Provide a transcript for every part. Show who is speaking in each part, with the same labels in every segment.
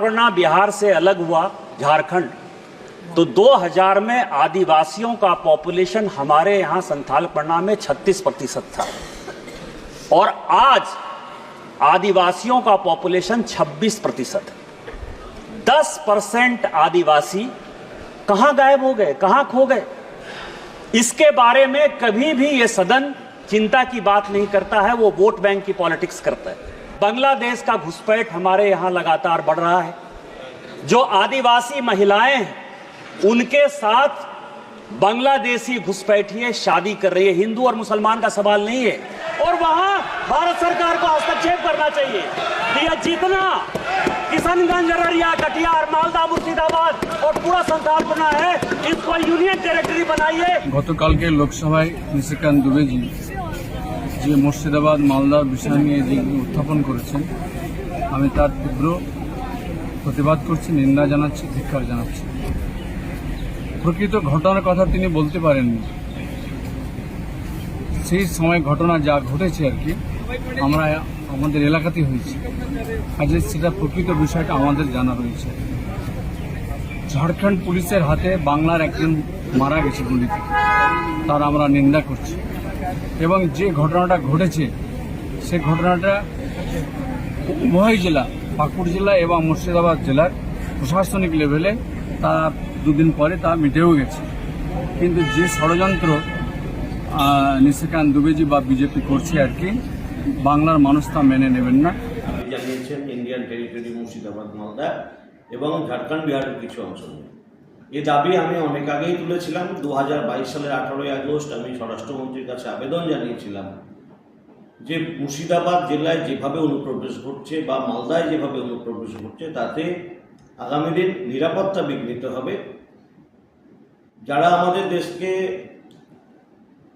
Speaker 1: परना बिहार से अलग हुआ झारखंड। तो 2000 में आदिवासियों का पॉपुलेशन हमारे यहाँ संथाल परना में 36 प्रतिशत था। और आज आदिवासियों का पॉपुलेशन 26 प्रतिशत। 10 परसेंट आदिवासी कहाँ गायब हो गए, कहाँ खो गए? इसके बारे में कभी भी ये सदन चिंता की बात नहीं करता है, वो वोट बैंक की पॉलिटिक्स करता है। बांग्लादेश का घुसपैठ हमारे यहां लगातार बढ़ रहा है जो आदिवासी महिलाएं हैं उनके साथ बांग्लादेशी घुसपैठिए शादी कर रही है हिंदू और मुसलमान का सवाल नहीं है और वहां भारत सरकार को हस्तक्षेप करना चाहिए कि यह जितना किशनगंज अररिया कटिहार मालदा मुर्शिदाबाद और पूरा संथाल बना है इसको यूनियन टेरिटरी बनाइए
Speaker 2: গতকালকে লোকসভায় নিশিকান্ত দুবেজি যে মুর্শিদাবাদ মালদার বিষয় নিয়ে যে উত্থাপন করেছেন, আমি তার তীব্র প্রতিবাদ করছি, নিন্দা জানাচ্ছি, ধিক্কার জানাচ্ছি। প্রকৃত ঘটনার কথা তিনি বলতে পারেননি। সেই সময় ঘটনা যা ঘটেছে আর কি, আমরা আমাদের এলাকাতেই হয়েছে। কাজে সেটা প্রকৃত বিষয়টা আমাদের জানা রয়েছে। ঝাড়খণ্ড পুলিশের হাতে বাংলার একজন মারা গেছে গুলিতে। তার আমরা নিন্দা করছি। এবং যে ঘটনাটা ঘটেছে, সে ঘটনাটা উভয় জেলা, পাকুড় জেলা এবং মুর্শিদাবাদ জেলার প্রশাসনিক লেভেলে তা দুদিন পরে তা মিটেও গেছে। কিন্তু যে ষড়যন্ত্র নিশিকান্ত দুবেজি বা বিজেপি করছে আর কি, বাংলার মানুষ তা মেনে নেবেন না।
Speaker 3: জানিয়েছেন ইন্ডিয়ান টেরিটরি মুর্শিদাবাদ মালদা এবং ঝাড়খণ্ড বিহারের কিছু অংশ এ দাবি আমি অনেক আগেই তুলেছিলাম দু হাজার বাইশ সালের আঠারোই আগস্ট আমি স্বরাষ্ট্রমন্ত্রীর কাছে আবেদন জানিয়েছিলাম যে মুর্শিদাবাদ জেলায় যেভাবে অনুপ্রবেশ ঘটছে বা মালদায় যেভাবে অনুপ্রবেশ ঘটছে, তাতে আগামী দিন নিরাপত্তা বিঘ্নিত হবে। যারা আমাদের দেশকে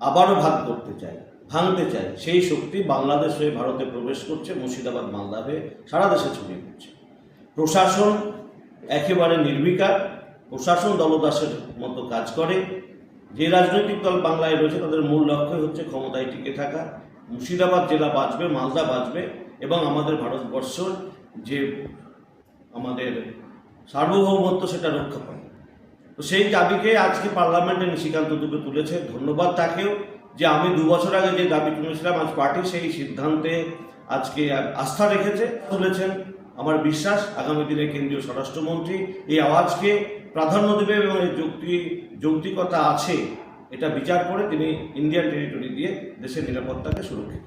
Speaker 3: আবারও ভাগ করতে চায়, ভাঙতে চায়, সেই শক্তি বাংলাদেশ হয়ে ভারতে প্রবেশ করছে, মুর্শিদাবাদ, মালদা হয়ে সারা দেশে ছড়িয়ে পড়ছে। প্রশাসন একেবারে নির্বিকার প্রশাসন দলদাসের মতো কাজ করে। যে রাজনৈতিক দল বাংলায় রয়েছে, তাদের মূল লক্ষ্য হচ্ছে ক্ষমতায় টিকে থাকা। মুর্শিদাবাদ জেলা বাঁচবে, মালদা বাঁচবে এবং আমাদের ভারতবর্ষর যে আমাদের সার্বভৌমত্ব, সেটা রক্ষা পায় তো সেই দাবিকে আজকে পার্লামেন্টে নিশিকান্ত দুবে তুলেছে। ধন্যবাদ তাকেও যে আমি দু বছর আগে যে দাবি তুলেছিলাম, আজ পার্টি সেই সিদ্ধান্তে আজকে আস্থা রেখেছে, তুলেছেন। আমার বিশ্বাস, আগামী দিনে কেন্দ্রীয় স্বরাষ্ট্রমন্ত্রী এই আওয়াজকে প্রাধান্য দেবে এবং এই যুক্তি, যৌক্তিকতা আছে, এটা বিচার করে তিনি ইন্ডিয়ান টেরিটরি দিয়ে দেশের নিরাপত্তাকে সুরক্ষিত।